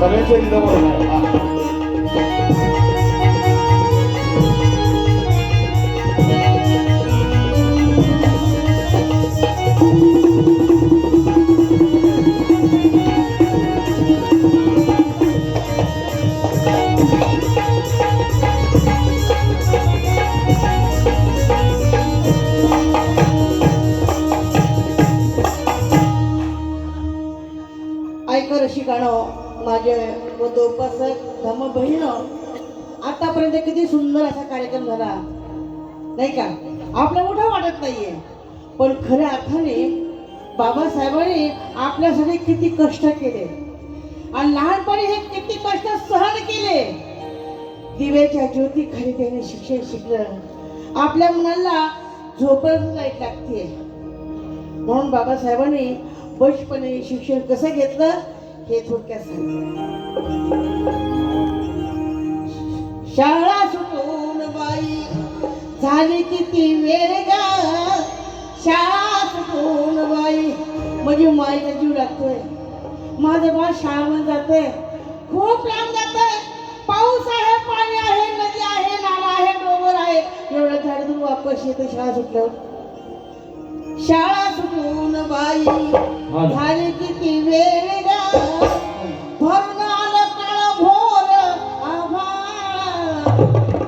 喋ってるところも。શિકાણો माझे व दोपासक धम्म बहीण आतापर्यंत किती सुंदर असा कार्यक्रम झाला. नाही का? आपला मोठा वाटत नाहीये. पण खऱ्या अर्थाने बाबासाहेबांनी आपल्यासाठी किती कष्ट केले. आणि लहानपणी हे किती कष्ट सहन केले. दिव्याच्या ज्योतीखाली त्याने शिक्षण शिकलं. आपल्या मुलांना झोपच लाइट लागते म्हणून बाबासाहेबांनी बचपणी शिक्षण कसं घेतलं? हे थोडक्यात शाळा सुटून बाई झाली किती वेळ गा? शाळा सुटून बाई. म्हणजे माईला जीव लागतोय. माझं बाळ शाळेमध्ये जाते खूप लांब जाते पाऊस आहे पाणी आहे नदी आहे नाला आहे डोंगर आहे. एवढं झाडून वापस येते शाळा सुटल्यावर. शाळा सुटून बाई झाली किती वेळ भरून आलं काळ भोर आभाळ.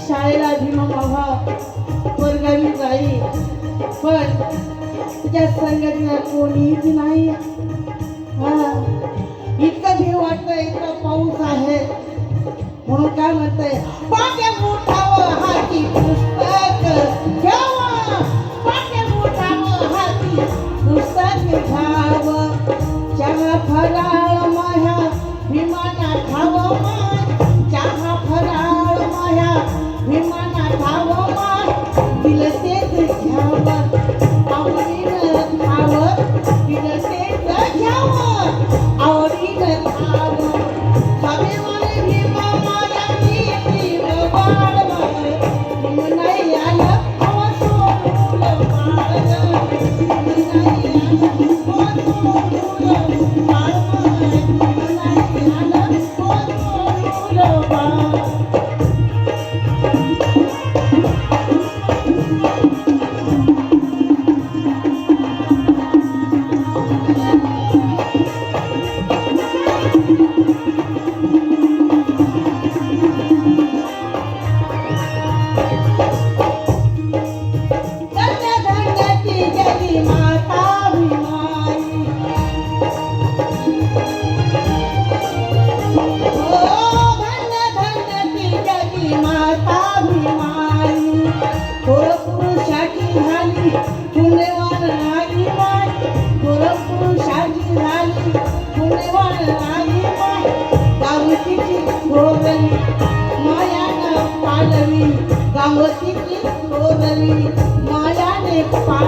शाळेला भीमा मावा वर्गावी जाई पण तुझ्या संगतीला कोणीच नाही हा इतकं भीव वाटतं इतका पाऊस आहे. म्हणून काय म्हणतंय I'm gonna give my googly मायाने पालवी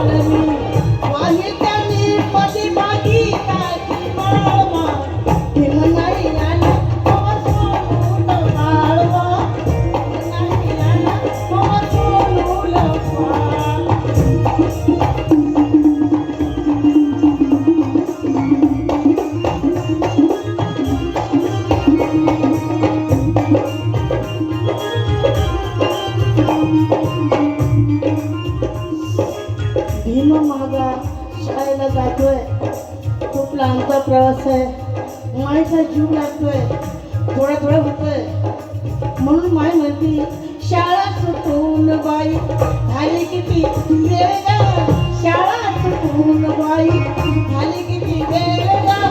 शाळेला जातोय. खूप लांबचा प्रवास आहे. मायचा जीव लागतोय. थोडा थोडा होतोय. म्हणून माय म्हणते शाळा सुटून बाई झाली किती देवेगा शाळा सुटून बाई झाली किती वेगळा